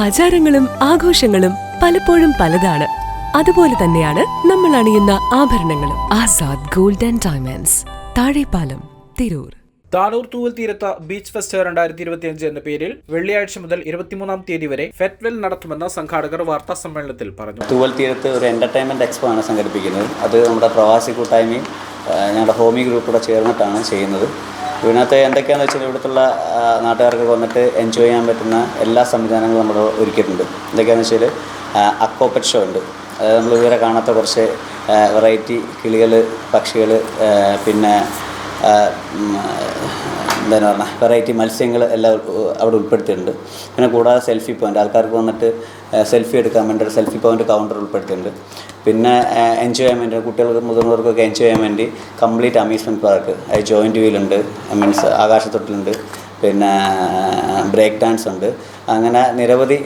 ആചാരങ്ങളും ആഘോഷങ്ങളും പലപ്പോഴും പലതാണ്. അതുപോലെ തന്നെയാണ് നമ്മൾ അണിയുന്ന ആഭരണങ്ങളും. Azad golden and diamonds Thazhepalam Tirur. Tanur തൂവൽ തീരത്ത് ബീച്ച് ഫെസ്റ്റ് രണ്ടായിരത്തി ഇരുപത്തിയഞ്ച് എന്ന പേരിൽ വെള്ളിയാഴ്ച മുതൽ ഇരുപത്തിമൂന്നാം തീയതി വരെ ഫെറ്റ്വെൽ നടത്തുമെന്ന് സംഘാടകർ വാർത്താ സമ്മേളനത്തിൽ പറഞ്ഞു. തൂവൽ തീരത്ത് ഒരു എന്റർടൈൻമെന്റ് എക്സ്പോ ആണ് സംഘടിപ്പിക്കുന്നത്. അത് നമ്മുടെ പ്രവാസി കൂട്ടായ്മയും ഞങ്ങളുടെ ഹോമി ഗ്രൂപ്പൂടെ ചേർന്നിട്ടാണ് ചെയ്യുന്നത്. ഇതിനകത്ത് എന്തൊക്കെയാണെന്ന് വെച്ചാൽ ഇവിടുത്തുള്ള നാട്ടുകാർക്ക് വന്നിട്ട് എൻജോയ് ചെയ്യാൻ പറ്റുന്ന എല്ലാ സംവിധാനങ്ങളും നമ്മൾ ഒരുക്കിയിട്ടുണ്ട്. എന്തൊക്കെയാണെന്ന് വെച്ചാൽ അക്കോപ്പറ്റ് ഷോ ഉണ്ട്. അതായത് നമ്മൾ ഇതുവരെ കാണാത്ത കുറച്ച് വെറൈറ്റി കിളികൾ പക്ഷികൾ പിന്നെ എന്താണ് പറഞ്ഞാൽ വെറൈറ്റി മത്സ്യങ്ങൾ എല്ലാം അവിടെ ഉൾപ്പെടുത്തിയിട്ടുണ്ട്. പിന്നെ കൂടാതെ സെൽഫി പോയിന്റ് ആൾക്കാർക്ക് വന്നിട്ട് സെൽഫി എടുക്കാൻ വേണ്ടി ഒരു സെൽഫി പോയിന്റ് കൗണ്ടർ ഉൾപ്പെടുത്തിയിട്ടുണ്ട്. പിന്നെ എൻജോയ് ചെയ്യാൻ വേണ്ടി കുട്ടികൾക്ക് മുതിർന്നവർക്കൊക്കെ എൻജോയ് ചെയ്യാൻ വേണ്ടി കംപ്ലീറ്റ് അമ്യൂസ്മെന്റ് പാർക്ക് അത് ജോയിന്റ് വീലുണ്ട് മീൻസ് ആകാശത്തൊട്ടിലുണ്ട്. പിന്നെ ബ്രേക്ക് ഡാൻസ് ഉണ്ട്. അങ്ങനെ നിരവധി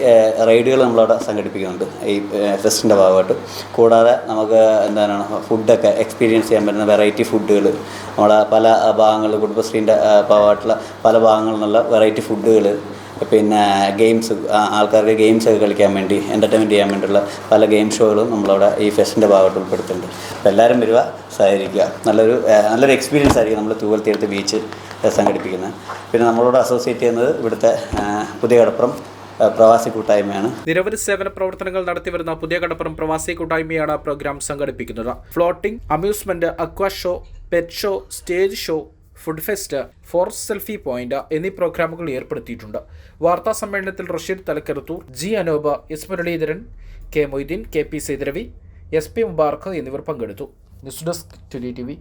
റൈഡുകൾ നമ്മളവിടെ സംഘടിപ്പിക്കുന്നുണ്ട്. ഈ ഫെസ്റ്റിന്റെ ഭാഗമായിട്ട്. കൂടാതെ നമുക്ക് എന്താണ് ഫുഡൊക്കെ എക്സ്പീരിയൻസ് ചെയ്യാൻ പറ്റുന്ന വെറൈറ്റി ഫുഡുകൾ നമ്മളെ പല ഭാഗങ്ങളിൽ കുടുംബശ്രീന്റെ ഭാഗമായിട്ടുള്ള പല ഭാഗങ്ങളിൽ നിന്നുള്ള വെറൈറ്റി ഫുഡുകൾ പിന്നെ ഗെയിംസ് ആൾക്കാർക്ക് ഗെയിംസ് ഒക്കെ കളിക്കാൻ വേണ്ടി എന്റർടൈൻമെന്റ് ചെയ്യാൻ വേണ്ടിയുള്ള പല ഗെയിം ഷോകളും നമ്മളവിടെ ഈ ഫെസ്റ്റിന്റെ ഭാഗത്ത് ഉൾപ്പെടുത്തുന്നുണ്ട്. അപ്പോൾ എല്ലാവരും വരിക സഹകരിക്കുക. നല്ലൊരു നല്ലൊരു എക്സ്പീരിയൻസ് ആയിരിക്കും നമ്മൾ തൂവൽ തീരത്ത് ബീച്ച് സംഘടിപ്പിക്കുന്നത്. പിന്നെ നമ്മളോട് അസോസിയേറ്റ് ചെയ്യുന്നത് ഇവിടുത്തെ പുതിയ കടപ്പുറം പ്രവാസി കൂട്ടായ്മയാണ്. നിരവധി സേവന പ്രവർത്തനങ്ങൾ നടത്തിവരുന്ന പുതിയ കടപ്പുറം പ്രവാസി കൂട്ടായ്മയാണ് പ്രോഗ്രാം സംഘടിപ്പിക്കുന്നത്. Floating amusement aqua show pet show stage show food fest fours selfie point എന്നീ പ്രോഗ്രാമുകൾ ഏർപ്പെടുത്തിയിട്ടുണ്ട്. വാർത്താ സമ്മേളനത്തിൽ Rasheed തലക്കരുത്തൂർ G Anoopa S Muraleedharan K Moideen K P Sethuravi S P Mubarak എന്നിവർ പങ്കെടുത്തു. News desk tele T V.